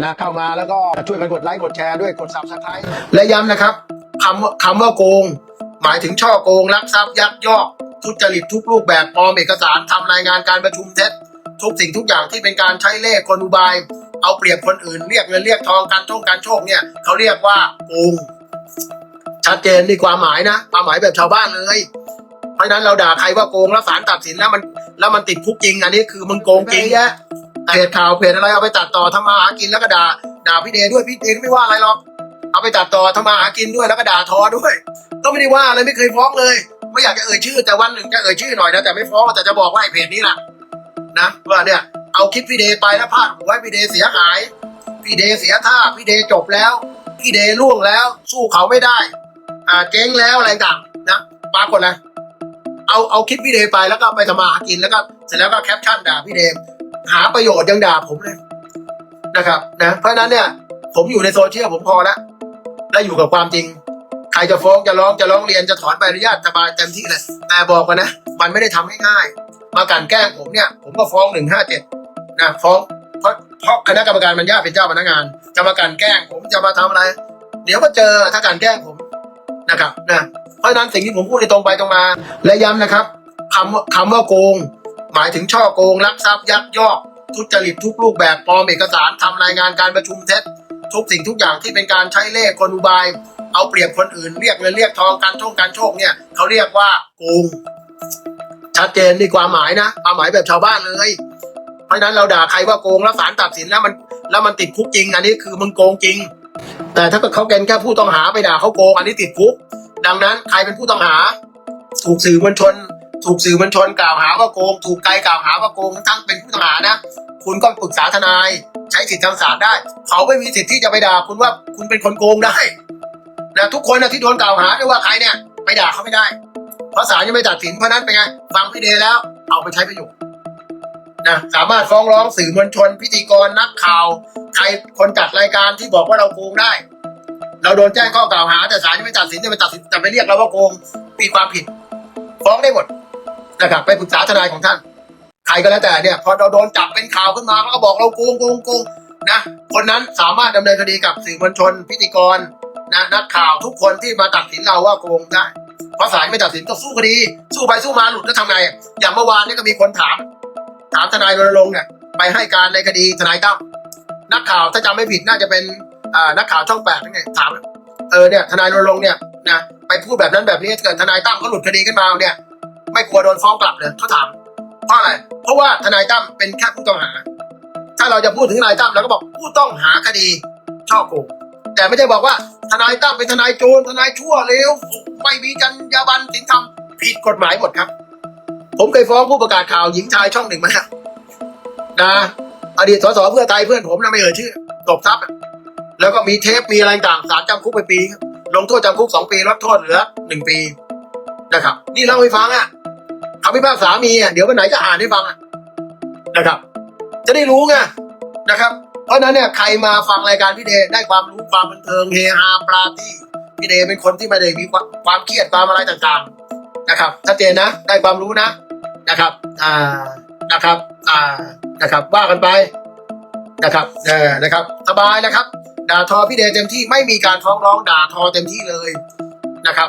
นะเข้ามาแล้วก็ช่วยกันกดไลค์กดแชร์ด้วยกด subscribe และย้ำนะครับคำว่าคำว่าโกง หมายถึงช่อโกงลักทรัพย์ยักยอกทุจริตทุกรูปแบบปลอมเอกสารทำรายงานการประชุมเท็จทุกสิ่งทุกอย่างที่เป็นการใช้เล่ห์กลอุบาย เอาเปรียบคนอื่นเรียกเงินเรียกทองการโชคการโชคเนี่ยเขาเรียกว่าโกงชัดเจนดีความหมายนะความหมายแบบชาวบ้านเลยเพราะฉะนั้นเราด่าใครว่าโกงแล้วศาลตัดสินแล้วมันแล้วมันติดคุกจริง อันนี้คือมึงโกงจริงแยะ เพจข่าวเพจอะไรเอาไปตัดต่อทำมาหากินแล้วก็ด่าด่าพี่เดด้วยพี่เดก็ไม่ว่าอะไรหรอกเอาไปตัดต่อทำมาหากินด้วยแล้วก็ด่าทอด้วย ก็ไม่ได้ว่าอะไรไม่เคยฟ้องเลยไม่อยากจะเอ่ยชื่อ แต่วันหนึ่งจะเอ่ยชื่อหน่อยนะแต่ไม่ฟ้องแต่จะบอกว่าไอ้เพจนี้แหละนะว่าเนี่ยเอาคลิปพี่เดไปแล้วพาดหัวให้พี่เดเสียหาย พี่เดเสียท่าพี่เดจบแล้ว พี่เดล่วงแล้ว สู้เขาไม่ได้อ่าเจ๊งแล้วอะไรต่างนะปรากฏนะเอาเอาคลิปพี่เดไปแล้วก็ไปทำมาหากินแล้วก็เสร็จแล้วก็แคปชั่นด่าพี่เด หาประโยชน์ยังด่าผมเลยนะครับ นะ เพราะนั้นเนี่ย ผมอยู่ในโซเชียลผมพอแล้วและอยู่กับความจริง ใครจะฟ้องจะร้องจะร้องเรียนจะถอนใบอนุญาตสบายเต็มที่เลยแต่บอกกันนะ มันไม่ได้ทำง่ายๆมากลันแกล้งผมเนี่ย ผมก็ฟ้องหนึ่งห้าเจ็ดนะฟ้องเพราะเพราะคณะกรรมการบรรยาทเป็นเจ้าพนักงาน จะมากลันแกล้งผมจะมาทำอะไร เดี๋ยวก็เจอถ้ากลันแกล้งผมนะครับนะเพราะฉะนั้นสิ่งที่ผมพูดในตรงไปตรงมา และย้ำนะครับคำว่าคำว่าโกง หมายถึงช่อโกงลักทรัพย์ยักยอก ทุจริตทุกรูปแบบปลอมเอกสารทำรายงานการประชุมเท็จ ทุกสิ่งทุกอย่างที่เป็นการใช้เล่ห์กลอุบาย เอาเปรียบคนอื่นเรียกเงินเรียกทองการโชคการโชคเนี่ยเขาเรียกว่าโกงชัดเจนดีความหมายนะความหมายแบบชาวบ้านเลยเพราะฉะนั้นเราด่าใครว่าโกงแล้วศาลตัดสินแล้วมันแล้วมันติดคุกจริง อันนี้คือมึงโกงจริง แต่ถ้าเกิดเขาเป็นแค่ผู้ต้องหาไปด่าเขาโกงอันนี้ติดคุก ดังนั้นใครเป็นผู้ต้องหา ถูกสื่อมวลชน ถูกสื่อมวลชนกล่าวหาว่าโกง ถูกไกลกล่าวหาว่าโกงทั้งเป็นผู้ต้องหานะ คุณก็ปรึกษาทนาย ใช้สิทธิทางศาลได้ เขาไม่มีสิทธิ์ที่จะไปด่าคุณว่าคุณเป็นคนโกงได้นะทุกคนนะที่โดนกล่าวหาไม่ว่าใครเนี่ยไปด่าเขาไม่ได้ เพราะศาลยังไม่ตัดสินเพราะนั้นเป็นไงฟังพี่เดแล้ว เอาไปใช้ประโยชน์นะสามารถฟ้องร้องสื่อมวลชน พิธีกรนักข่าว ใครคนจัดรายการที่บอกว่าเราโกงได้ เราโดนแจ้งข้อกล่าวหา แต่ศาลยังไม่ตัดสินจะไปตัดสินจะไปเรียกเราว่าโกงมีความผิด ฟ้องได้หมด นะครับ ไปปรึกษาทนายของท่าน ใครก็แล้วแต่เนี่ย พอเราโดนจับเป็นข่าวขึ้นมาก็บอกเราโกงโกงโกงนะ คนนั้นสามารถดำเนินคดีกับสื่อมวลชน พิธีกรนะนักข่าวทุกคนที่มาตัดสินเราว่าโกงได้เพราะศาลไม่ตัดสินก็สู้คดี สู้ไปสู้มาหลุดแล้วทำไงอย่างเมื่อวานนี่ก็มีคนถาม ถามทนายรณรงค์เนี่ยไปให้การในคดีทนายตั้มนักข่าวถ้าจำไม่ผิดน่าจะเป็นนักข่าวช่องแปดนั่นไงถามเออเนี่ยทนายรณรงค์เนี่ยนะไปพูดแบบนั้นแบบนี้เกิดทนายตั้มเขาหลุดคดีขึ้นมาเนี่ย ไม่กลัวโดนฟ้องกลับเลยเขาถามเพราะอะไร เพราะว่าทนายตั้มเป็นแค่ผู้ต้องหา ถ้าเราจะพูดถึงทนายตั้มเราก็บอกผู้ต้องหาคดีช่อโกงแต่ไม่ใช่บอกว่า ทนายตั้มเป็นทนายโจรทนายชั่วเลวไม่มีจรรยาบรรณศีลธรรมผิดกฎหมายหมดครับ ผมเคยฟ้องผู้ประกาศข่าวหญิงชายช่องหนึ่งมาแล้วนะอดีตสสเพื่อไทยเพื่อนผมนะไม่เอ่ยชื่อตบทรัพย์แล้วก็มีเทปมีอะไรต่างศาลจำคุกไปปี ลงโทษจำคุกสองปีลดโทษเหลือหนึ่งปีนะครับ นี่เล่าให้ฟังอะ คำพิพากษามีอะเดี๋ยววันไหนจะอ่านให้ฟังนะครับ จะได้รู้ไงนะครับ เพราะนั้นเนี่ยใครมาฟังรายการพี่เดได้ความรู้ความบันเทิงเฮฮาปราตี้พี่เดเป็นคนที่ไม่ได้มีความความเครียดความอะไรต่างๆนะครับชัดเจนนะได้ความรู้นะนะครับอ่านะครับอ่านะครับว่ากันไปนะครับเออนะครับสบายนะครับ ด่าทอพี่เดเต็มที่ไม่มีการฟ้องร้องด่าทอเต็มที่เลยนะครับ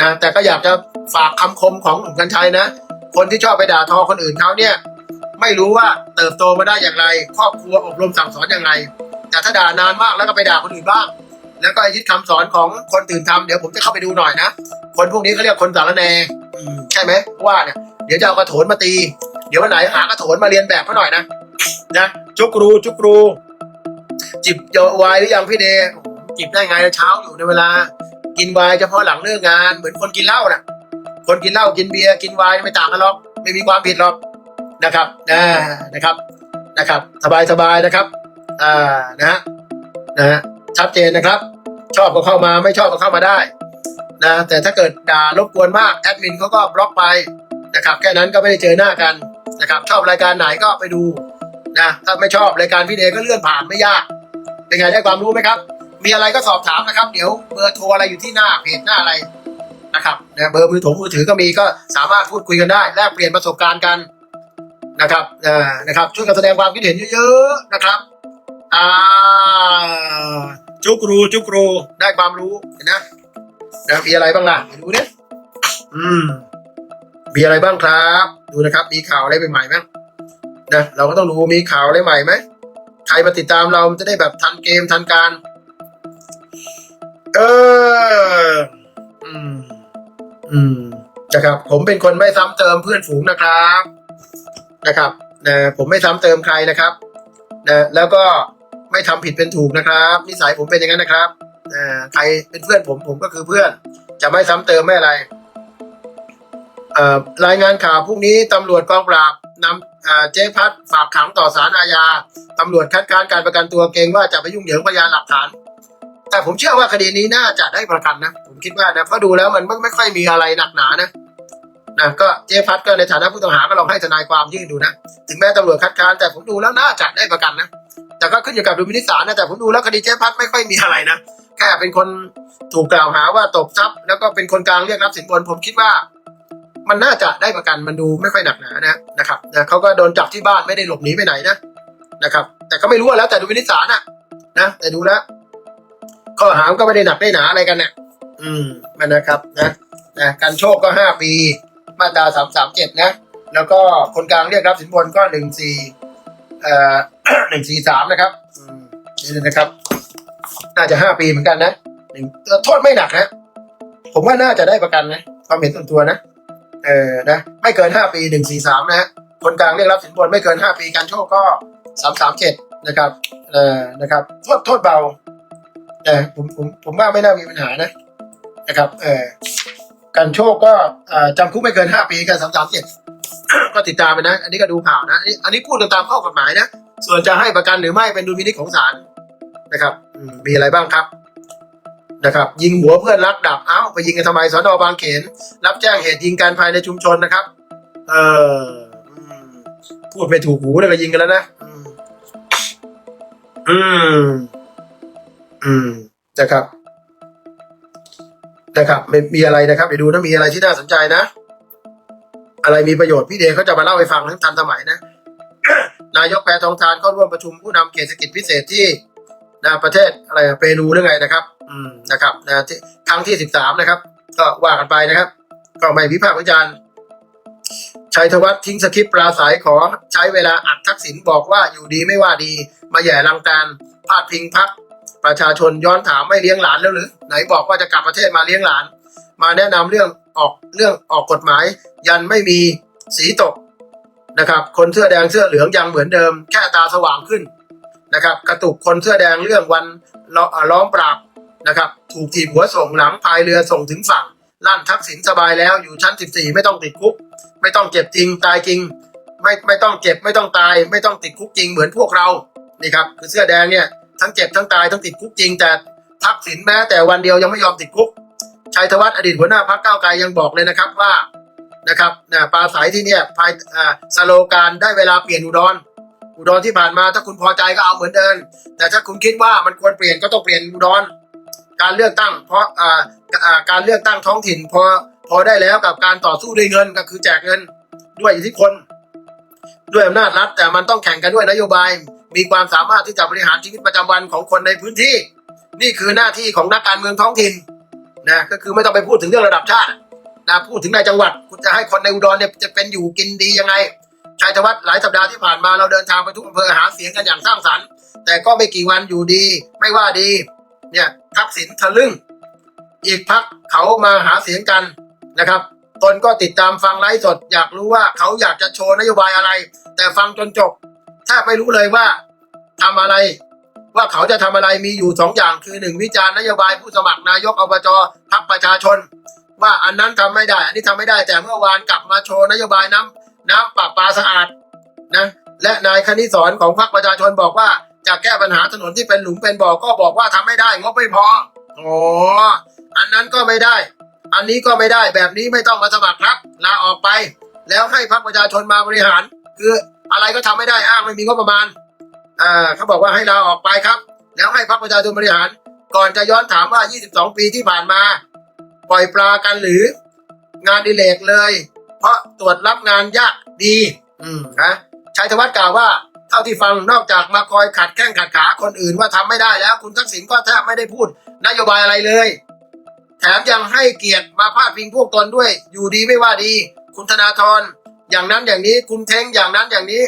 นะแต่ก็อยากจะฝากคำคมของหนุ่มกัญชัยนะ คนที่ชอบไปด่าทอคนอื่นเขาเนี่ย ไม่รู้ว่าเติบโตมาได้อย่างไร ครอบครัวอบรมสั่งสอนอย่างไร แต่ถ้าด่านานมากแล้วก็ไปด่าคนอื่นบ้าง แล้วก็ยึดคำสอนของคนตื่นทำเดี๋ยวผมจะเข้าไปดูหน่อยนะคนพวกนี้เขาเรียกคนสารแนใช่ไหมว่าเนี่ยเดี๋ยวจะเอากระโถนมาตี เดี๋ยววันไหนหากระโถนมาเรียนแบบเขาหน่อยนะนะจุกรูจุกรูจิบเยาวน์หรือยังพี่เดจิบได้ไงเช้าอยู่ในเวลา กินวน์เฉพาะหลังเลิกงานเหมือนคนกินเหล้าน่ะ คนกินเหล้ากินเบียร์กินไวน์ไม่ต่างกันหรอก ไม่มีความผิดหรอกนะครับนะนะครับนะครับ สบายสบายนะครับอ่านะฮะนะฮะชัดเจนนะครับ ชอบก็เข้ามาไม่ชอบก็เข้ามาได้นะแต่ถ้าเกิดด่ารบกวนมากแอดมินเขาก็บล็อกไปนะครับแค่นั้นก็ไม่ได้เจอหน้ากันนะครับ ชอบรายการไหนก็ไปดูนะถ้าไม่ชอบรายการพี่เดก็เลื่อนผ่านไม่ยากเป็นไงได้ความรู้ไหมครับ มีอะไรก็สอบถามนะครับ เดี๋ยวเบอร์โทรอะไรอยู่ที่หน้าเพจหน้าอะไร นะครับนะเบอร์มือถงมือถือก็มีก็สามารถพูดคุยกันได้แลกเปลี่ยนประสบการณ์กันนะครับอ่านะครับช่วยกันแสดงความคิดเห็นเยอะๆนะครับอ่าจุกรูจุกรูได้ความรู้เห็นนะนะมีอะไรบ้างล่ะไปดูเนี่ยอืมมีอะไรบ้างครับ ดูนะครับ มีข่าวอะไรใหม่ๆไหมนะเราก็ต้องดูมีข่าวอะไรใหม่ไหมใครมาติดตามเรามันจะได้แบบทันเกมทันการ เออ อืม อืมนะครับ ผมเป็นคนไม่ซ้ำเติมเพื่อนฝูงนะครับนะครับนะผมไม่ซ้ำเติมใครนะครับนะแล้วก็ไม่ทำผิดเป็นถูกนะครับ นิสัยผมเป็นอย่างนั้นนะครับนะใครเป็นเพื่อนผมผมก็คือเพื่อน จะไม่ซ้ำเติมไม่อะไรอ่อรายงานข่าวพรุ่งนี้ตำรวจกองปราบนำอ่าเจ๊พัดฝากขังต่อศาลอาญาตำรวจคัดค้านการประกันตัวเกรงว่าจะไปยุ่งเหยิงพยานหลักฐาน แต่ผมเชื่อว่าคดีนี้น่าจะได้ประกันนะ ผมคิดว่านะเพราะดูแล้วมันไม่ไม่ค่อยมีอะไรหนักหนานะนะก็เจ๊พัดก็ในฐานะผู้ต้องหาก็ลองให้ทนายความยื่นดูนะ ถึงแม้ตำรวจคัดค้านแต่ผมดูแล้วน่าจะได้ประกันนะ แต่ก็ขึ้นอยู่กับดุลพินิจศาลนะแต่ผมดูแล้วคดีเจ๊พัดไม่ค่อยมีอะไรนะแค่เป็นคนถูกกล่าวหาว่าตบทรัพย์ แล้วก็เป็นคนกลางเรียกรับสินบนผมคิดว่า มันน่าจะได้ประกันมันดูไม่ค่อยหนักหนานะนะครับนะเขาก็โดนจับที่บ้านไม่ได้หลบหนีไปไหนนะนะครับ แต่ก็ไม่รู้แล้วแต่ดุลพินิจศานะนะแต่ดูแล้ว ข้อหามก็ไม่ได้หนักได้หนาอะไรกันเนี่ยอืมมันนะครับนะนะการโชคก็ห้าปี มาตราสามสามเจ็ดนะ แล้วก็คนกลางเรียกรับสินบนก็หนึ่งสี่เอ่อหนึ่งสี่สามนะครับอืมนี่นะครับ น่าจะห้าปีเหมือนกันนะหนึ่งโทษไม่หนักนะ ผมว่าน่าจะได้ประกันนะความเห็นส่วนตัวนะเออนะไม่เกินห้าปีหนึ่งสี่สามนะฮะคนกลางเรียกรับสินบนไม่เกินห้าปีการโชคก็สามสามเจ็ดนะครับเออนะครับโทษโทษเบา แต่ผมผมผมว่าไม่น่ามีปัญหานะนะครับเออการโชคก็จำคุกไม่เกินห้าปีกันสามสามเจ็ดก็ติดตามไปนะ อันนี้ก็ดูข่าวนะอันนี้อันนี้พูดกันตามข้อกฎหมายนะ ส่วนจะให้ประกันหรือไม่เป็นดุลพินิจของศาลนะครับมีอะไรบ้างครับนะครับ ยิงหัวเพื่อนรักดับเอ้าไปยิงกันทำไมสอนอบางเขน รับแจ้งเหตุยิงกันภายในชุมชนนะครับ เออพูดไม่ถูกหูเลยก็ยิงกันแล้วนะ อืม อืมนะครับ นะครับไม่มีอะไรนะครับเดี๋ยวดูนะมีอะไรที่น่าสนใจนะ อะไรมีประโยชน์พี่เดชเขาจะมาเล่าให้ฟังทั้งทันสมัยนะนายกแพทองทานเข้าร่วมประชุมผู้นำเขตเศรษฐกิจพิเศษที่นะประเทศอะไรเปรูหรือไงนะครับ อืมนะครับนะที่ครั้งที่สิบสามนะครับ ก็ว่ากันไปนะครับ ก็ไม่วิพากษ์วิจารณ์ชัยธวัฒน์ทิ้งสคริปต์ปราศัยขอใช้เวลาอัดทักษิณบอกว่าอยู่ดีไม่ว่าดี มาแย่ลังการพาดพิงพัก ประชาชนย้อนถามไม่เลี้ยงหลานแล้วหรือ ไหนบอกว่าจะกลับประเทศมาเลี้ยงหลาน มาแนะนำเรื่องออกเรื่องออกกฎหมาย ยันไม่มีสีตกนะครับ คนเสื้อแดงเสื้อเหลืองยังเหมือนเดิม แค่ตาสว่างขึ้นนะครับ กระตุกคนเสื้อแดงเรื่องวันล้อเอ่อล้อมปราบนะครับถูกถีบหัวส่งหลังพายเรือส่งถึงฝั่งลั่นทักษิณสบายแล้วอยู่ชั้น 14 ไม่ต้องติดคุก ไม่ต้องเจ็บจริงตายจริง ไม่ไม่ต้องเจ็บไม่ต้องตาย ไม่ต้องติดคุกจริงเหมือนพวกเรานี่ครับคือเสื้อแดงเนี่ย ทั้งเจ็บทั้งตายทั้งติดคุกจริง แต่ทักษิณแม้แต่วันเดียวยังไม่ยอมติดคุกชัยธวัฒน์อดีตหัวหน้าพรรคก้าวไกลยังบอกเลยนะครับว่านะครับนะปลาสายที่เนี่ยภายอ่าสโลการได้เวลาเปลี่ยนอุดรอุดรที่ผ่านมาถ้าคุณพอใจก็เอาเหมือนเดิมแต่ถ้าคุณคิดว่ามันควรเปลี่ยนก็ต้องเปลี่ยนอุดรการเลือกตั้ง เพราะอ่าการเลือกตั้งท้องถิ่นพอพอได้แล้วกับการต่อสู้ด้วยเงินก็คือแจกเงินด้วยอิทธิพลด้วยอำนาจรัฐแต่มันต้องแข่งกันด้วยนโยบาย มีความสามารถที่จะบริหารชีวิตประจำวันของคนในพื้นที่ นี่คือหน้าที่ของนักการเมืองท้องถิ่นนะก็คือไม่ต้องไปพูดถึงเรื่องระดับชาตินะพูดถึงในจังหวัดคุณจะให้คนในอุดรเนี่ยจะเป็นอยู่กินดียังไงชัยธวัฒน์หลายสัปดาห์ที่ผ่านมาเราเดินทางไปทุกอำเภอหาเสียงกันอย่างสร้างสรรค์ แต่ก็ไม่กี่วันอยู่ดี ไม่ว่าดี เนี่ยทักษิณทะลึ่ง อีกพักเขามาหาเสียงกันนะครับตนก็ติดตามฟังไลฟ์สด อยากรู้ว่าเขาอยากจะโชว์นโยบายอะไร แต่ฟังจนจบ แทบไม่รู้เลยว่าทำอะไร ว่าเขาจะทำอะไรมีอยู่สองอย่างคือหนึ่งวิจารณ์นโยบายผู้สมัครนายกอบจพักประชาชน ว่าอันนั้นทำไม่ได้ อันนี้ทำไม่ได้แต่เมื่อวานกลับมาโชว์นโยบายน้ำน้ำประปาสะอาดนะและนายคณิสอนของพรรคประชาชนบอกว่าจะแก้ปัญหาถนนที่เป็นหลุมเป็นบ่อก็บอกว่าทำไม่ได้งบไม่พออ๋ออันนั้นก็ไม่ได้ อันนี้ก็ไม่ได้แบบนี้ไม่ต้องมาสมัครครับลาออกไป แล้วให้พรรคประชาชนมาบริหาร คือ อะไรก็ทำไม่ได้อ้างไม่มีงบประมาณอ่าเขาบอกว่าให้เราออกไปครับ แล้วให้พรรคประชาชนบริหาร ก่อนจะย้อนถามว่า 22 ปีที่ผ่านมา ปล่อยปลากันหรืองานดิเลกเลย เพราะตรวจรับงานยากดี อืมนะชัยธวัฒน์กล่าวว่า เท่าที่ฟังนอกจากมาคอยขัดแข้งขัดขาคนอื่นว่าทำไม่ได้แล้ว คุณทักษิณก็แทบไม่ได้พูด นโยบายอะไรเลย แถมยังให้เกียรติมาพาดพิงพวกตนด้วย อยู่ดีไม่ว่าดี คุณธนาธร อย่างนั้นอย่างนี้ คุณเท้งอย่างนั้นอย่างนี้